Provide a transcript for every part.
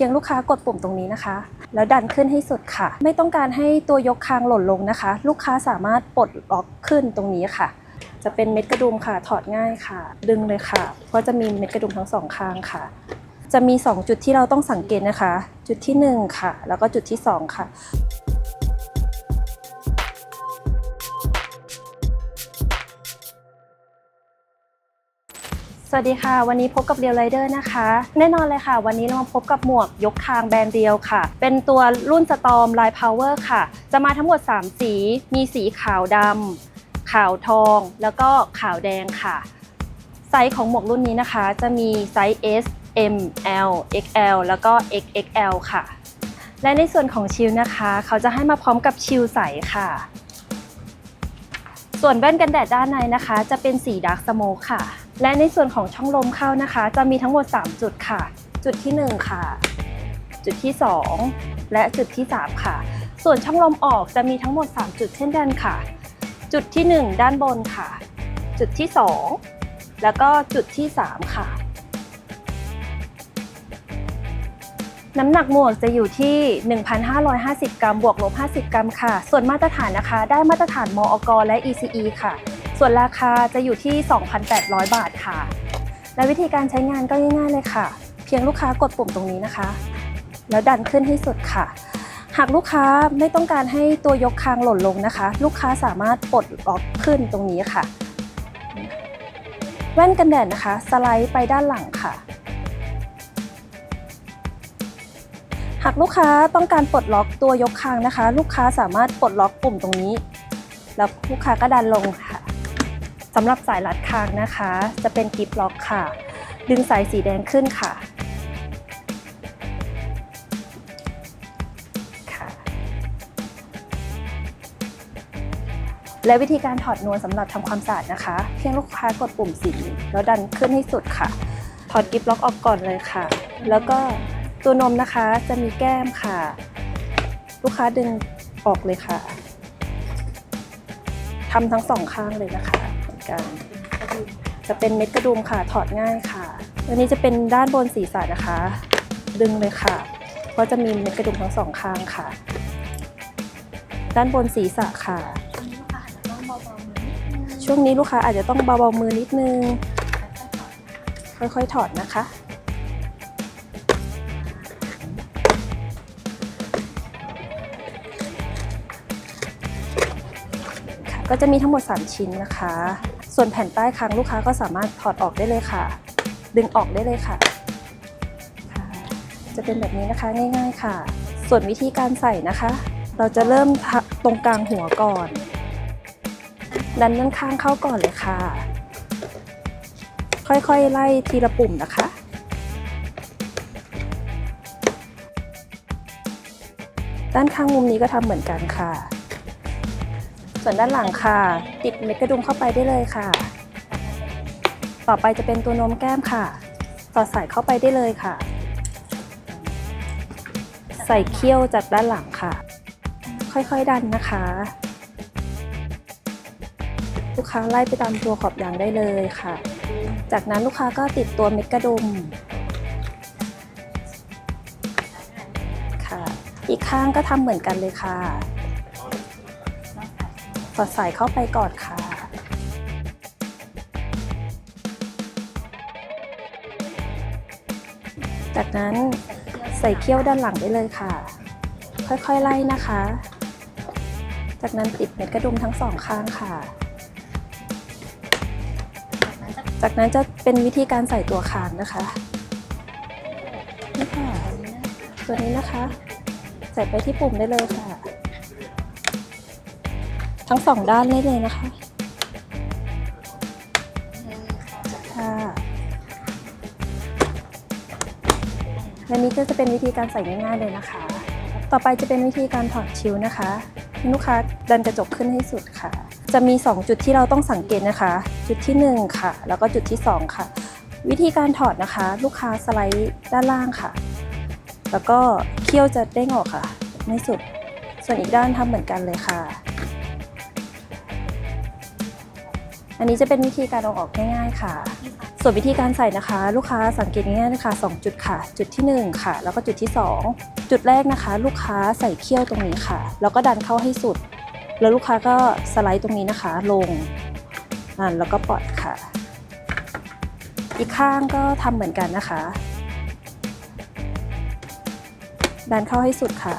พียงลูกค้ากดปุ่มตรงนี้นะคะ แล้วดันขึ้นให้สุดค่ะ ไม่ต้องการให้ตัวยกคางหล่นลงนะคะ ลูกค้าสามารถปลดล็อกขึ้นตรงนี้ค่ะ จะเป็นเม็ดกระดุมค่ะถอดง่ายค่ะ ดึงเลยค่ะ ก็จะมีเม็ดกระดุมทั้งสองข้างค่ะ จะมี 2 จุดที่เราต้องสังเกตนะคะ จุดที่ 1 ค่ะ แล้วก็จุดที่ 2 ค่ะ สวัสดีค่ะ วันนี้พบกับเรียวไรเดอร์นะคะ แน่นอนเลยค่ะ วันนี้เรามาพบกับหมวกยกคางแบรนด์เดียวค่ะ เป็นตัวรุ่นสตอมไลายพาวเวอร์ค่ะ จะมาทั้งหมด 3 สี มีสีขาวดำขาวทอง แล้วก็ขาวแดงค่ะ ไซส์ของหมวกรุ่นนี้นะคะ จะมีไซส์ S M L XL แล้วก็ XXL ค่ะ และในส่วนของชิลนะคะ เขาจะให้มาพร้อมกับชิลใสค่ะ ส่วนแว่นกันแดดด้านในนะคะ จะเป็นสีดาร์กสโมค่ะ และในส่วนของช่องลมเข้านะคะ จะมีทั้งหมด 3 จุดค่ะ จุดที่ 1 ค่ะ จุดที่ 2 และจุดที่ 3 ค่ะ ส่วนช่องลมออกจะมีทั้งหมด 3 จุดเช่นกันค่ะ จุดที่ 1 ด้านบนค่ะ จุดที่ 2 แล้วก็จุดที่ 3 ค่ะ น้ำหนักหมวกจะอยู่ที่ 1,550 กรัมบวกลบ50 กรัมค่ะ ส่วนมาตรฐานนะคะ ได้มาตรฐานมอกและ ECE ค่ะ ส่วนราคาจะอยู่ที่ 2,800 บาทค่ะ และวิธีการใช้งานก็ง่ายๆเลยค่ะ เพียงลูกค้ากดปุ่มตรงนี้นะคะ แล้วดันขึ้นให้สุดค่ะ หากลูกค้าไม่ต้องการให้ตัวยกคางหล่นลงนะคะ ลูกค้าสามารถปลดล็อกขึ้นตรงนี้ค่ะ แว่นกันแดดนะคะ สไลด์ไปด้านหลังค่ะหากลูกค้าต้องการปลดล็อกตัวยกคางนะคะ ลูกค้าสามารถปลดล็อกปุ่มตรงนี้ แล้วลูกค้าก็ดันลงค่ะ สำหรับสายรัดคางนะคะ จะเป็นกิฟล็อกค่ะ ดึงสายสีแดงขึ้นค่ะและวิธีการถอดนวลสำหรับทำความสะอาดนะคะ เพียงลูกค้ากดปุ่มสีแล้วดันขึ้นให้สุดค่ะ ถอดกิฟล็อกออกก่อนเลยค่ะ แล้วก็ตัวนมนะคะจะมีแก้มค่ะ ลูกค้าดึงออกเลยค่ะทำทั้งสองข้างเลยนะคะ กัน จะเป็นเม็ดกระดุมค่ะถอดง่ายค่ะตัวนี้จะเป็นด้านบนศีรษะนะคะ ดึงเลยค่ะ ก็จะมีเม็ดกระดุมทั้งสองข้างค่ะ ด้านบนศีรษะค่ะ ช่วงนี้ลูกค้าอาจจะต้องเบาๆมือนิดนึง ค่อยๆถอดนะคะค่ะก็จะมีทั้งหมด 3 ชิ้นนะคะ ส่วนแผ่นใต้คางลูกค้าก็สามารถถอดออกได้เลยค่ะ ดึงออกได้เลยค่ะค่ะ จะเป็นแบบนี้นะคะง่าย ๆค่ะ ส่วนวิธีการใส่นะคะ เราจะเริ่มทะตรงกลางหัวก่อนดันด้านข้างเข้าก่อนเลยค่ะ ค่อยๆไล่ทีละปุ่มนะคะด้านข้างมุมนี้ก็ทำเหมือนกันค่ะ ส่วนด้านหลังค่ะ ติดเม็ดกระดุมเข้าไปได้เลยค่ะ ต่อไปจะเป็นตัวนมแก้มค่ะ สอดใส่เข้าไปได้เลยค่ะ ใส่เขี้ยวจากด้านหลังค่ะ ค่อยๆดันนะคะ ลูกค้าไล่ไปตามตัวขอบยางได้เลยค่ะ จากนั้นลูกค้าก็ติดตัวเม็ดกระดุมค่ะ อีกข้างก็ทำเหมือนกันเลยค่ะ สอดใส่เข้าไปก่อนค่ะ จากนั้นใส่เขี้ยวด้านหลังได้เลยค่ะ ค่อยๆไล่นะคะ จากนั้นติดเม็ดกระดุมทั้งสองข้างค่ะ จากนั้นจะเป็นวิธีการใส่ตัวคางนะคะนี่ค่ะตัวนี้นะคะ ใส่ไปที่ปุ่มได้เลยค่ะ ทั้งสองด้านได้เลยนะคะค่ะและนี้ก็จะเป็นวิธีการใส่ง่ายๆเลยนะคะ ต่อไปจะเป็นวิธีการถอดชิวนะคะให้ลูกค้าดันกระจกขึ้นให้สุดค่ะ จะมี 2 จุดที่เราต้องสังเกตนะคะ จุดที่ 1 ค่ะ แล้วก็จุดที่ 2 ค่ะ วิธีการถอดนะคะ ลูกค้าสไลด์ด้านล่างค่ะ แล้วก็เขี้ยวจะเด้งออกค่ะในสุด ส่วนอีกด้านทำเหมือนกันเลยค่ะ อันนี้จะเป็นวิธีการเอาออกง่ายๆค่ะ ส่วนวิธีการใส่นะคะ ลูกค้าสังเกตง่ายๆนะคะ 2 จุดค่ะ จุดที่ 1 ค่ะ แล้วก็จุดที่ 2 จุดแรกนะคะ ลูกค้าใส่เขี้ยวตรงนี้ค่ะ แล้วก็ดันเข้าให้สุด แล้วลูกค้าก็สไลด์ตรงนี้นะคะ ลงอ่าแล้วก็ปล่อยค่ะ อีกข้างก็ทำเหมือนกันนะคะ ดันเข้าให้สุดค่ะ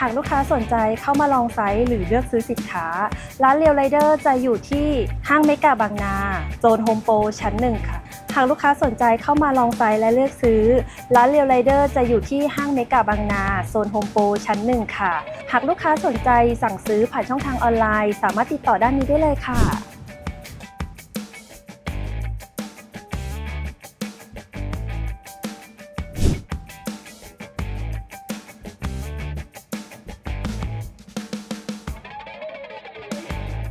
หากลูกค้าสนใจเข้ามาลองไซส์หรือเลือกซื้อสินค้า ร้านเรียวไรเดอร์จะอยู่ที่ห้างเมกาบางนา โซนโฮมโปรชั้นหนึ่งค่ะ หากลูกค้าสนใจเข้ามาลองไซส์และเลือกซื้อ ร้านเรียวไรเดอร์จะอยู่ที่ห้างเมกาบางนา โซนโฮมโปรชั้นหนึ่งค่ะ หากลูกค้าสนใจสั่งซื้อผ่านช่องทางออนไลน์ สามารถติดต่อด้านนี้ได้เลยค่ะ